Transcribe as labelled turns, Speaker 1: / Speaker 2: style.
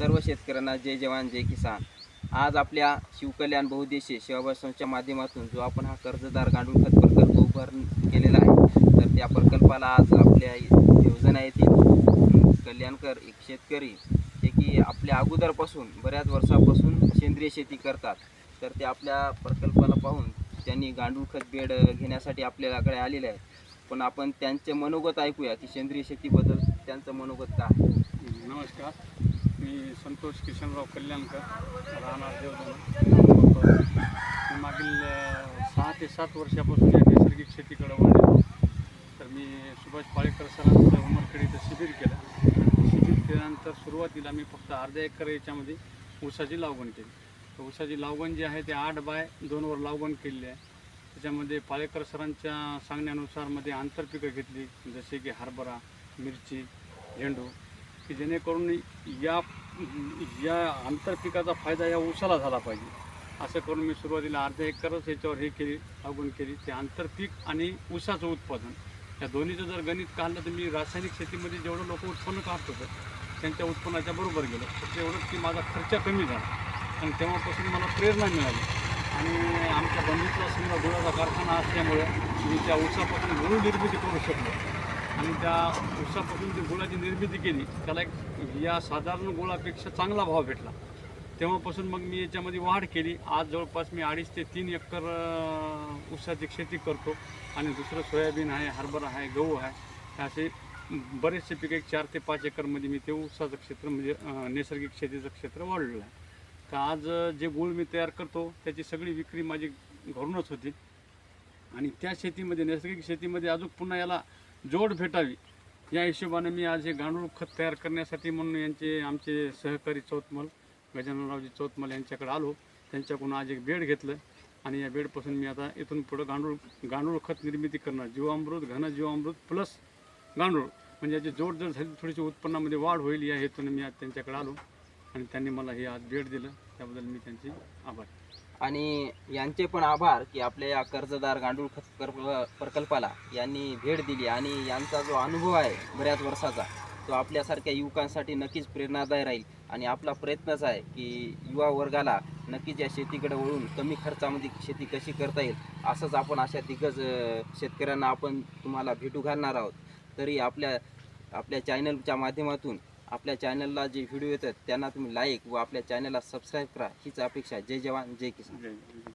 Speaker 1: सर्व शेतकऱ्यांना जय जवान जय किसान. आज आपल्या शिवकल्याण बहुद्देशीय सेवाभावी संस्थेच्या माध्यमातून जो आपण हा कर्जदार गांडूळ खत प्रकल्प उभारण केलेला आहे तर त्या प्रकल्पाला आज आपल्या योजना येथील कल्याणकर एक शेतकरी जे की आपल्या अगोदरपासून बऱ्याच वर्षापासून सेंद्रिय शेती करतात. तर ते आपल्या प्रकल्पाला पाहून त्यांनी गांडूळ खत बेड घेण्यासाठी आपल्याकडे आलेले आहे पण आपण त्यांचे मनोगत ऐकूया की सेंद्रिय शेतीबद्दल त्यांचं मनोगत काय
Speaker 2: नमस्कार. मी संतोष किशनराव कल्याणकर राहणार देवधन. मी मागील सहा ते सात वर्षापासून या नैसर्गिक शेतीकडे वळलो तर मी सुभाष पाळेकर सरांचं उमरखेड इथं शिबिर केलं. शिबिर केल्यानंतर सुरुवातीला मी फक्त अर्ध्या एकर याच्यामध्ये ऊसाची लागवण केली. तर ऊसाची लागवण जी आहे ते आठ बाय दोनवर लागवण केलेली आहे. त्याच्यामध्ये पाळेकर सरांच्या सांगण्यानुसारमध्ये आंतरपिकं घेतली जसे की हरभरा मिरची झेंडू. की जेणेकरून या या आंतरपिकाचा फायदा या ऊसाला झाला पाहिजे. असं करून मी सुरुवातीला अर्ध्या एकरच याच्यावर हे केली लागवण केली. ते आंतरपीक आणि ऊसाचं उत्पादन. या दोन्हीचं जर गणित काढलं तर मी रासायनिक शेतीमध्ये जेवढं लोक उत्पन्न काढत होतं त्यांच्या उत्पन्नाच्या बरोबर गेलो. तर तेवढंच की माझा खर्च कमी झाला. आणि तेव्हापासून मला प्रेरणा मिळाली. आणि आमच्या बंधूचा समजा गुळाचा कारखाना असल्यामुळे मी त्या ऊसापासून गुळ निर्मिती करू शकलो. आणि त्या ऊसापासून जी गुळाची निर्मिती केली त्याला एक या साधारण गुळापेक्षा चांगला भाव भेटला. तेव्हापासून मग मी याच्यामध्ये वाढ केली. आज जवळपास मी अडीच ते तीन एकर ऊसाची शेती करतो. आणि दुसरं सोयाबीन आहे हरभरा आहे गहू आहे. असे बरेचसे पिकं एक चार ते पाच एकरमध्ये मी ते ऊसाचं क्षेत्र म्हणजे नैसर्गिक शेतीचं क्षेत्र वाढलेलं आहे. तर आज जे गुळ मी तयार करतो त्याची सगळी विक्री माझी घरूनच होती. आणि त्या शेतीमध्ये नैसर्गिक शेतीमध्ये अजून पुन्हा याला जोड भेटावी. या हिशोबाने मी आज हे गांडूळ खत तयार करण्यासाठी म्हणून यांचे आमचे सहकारी चौतमल गजाननरावजी चौतमल यांच्याकडे आलो. त्यांच्याकडून आज एक बेड घेतलं आणि या बेडपासून मी आता इथून पुढं गांडूळ गांडूळ खत निर्मिती करणार. जीवामृत घन जीवामृत प्लस गांडूळ. म्हणजे याची जोड जर झाली थोडीशी उत्पन्नामध्ये वाढ होईल या हेतूने मी आज त्यांच्याकडे आलो. आणि त्यांनी मला हे आज भेट दिलं. त्याबद्दल मी त्यांचे आभार.
Speaker 1: आणि यांचे पण आभार की आपल्या या कर्जदार गांडूळ खत कर- प्रकल्पाला यांनी भेट दिली आणि यांचा जो अनुभव आहे बऱ्याच वर्षाचा तो आपल्यासारख्या युवकांसाठी नक्कीच प्रेरणादायी राहील. आणि आपला प्रयत्नच आहे की युवा वर्गाला नक्कीच या शेतीकडे वळून कमी खर्चामध्ये शेती कशी करता येईल असंच आपण अशा दिग्गज शेतकऱ्यांना आपण तुम्हाला भेटू घालणार आहोत. तरी आपल्या आपल्या चॅनलच्या माध्यमातून आपल्या चॅनलला जे व्हिडिओ येतात त्यांना तुम्ही लाईक व आपल्या चॅनलला सबस्क्राईब करा. हीच अपेक्षा. जय जवान जय किसान.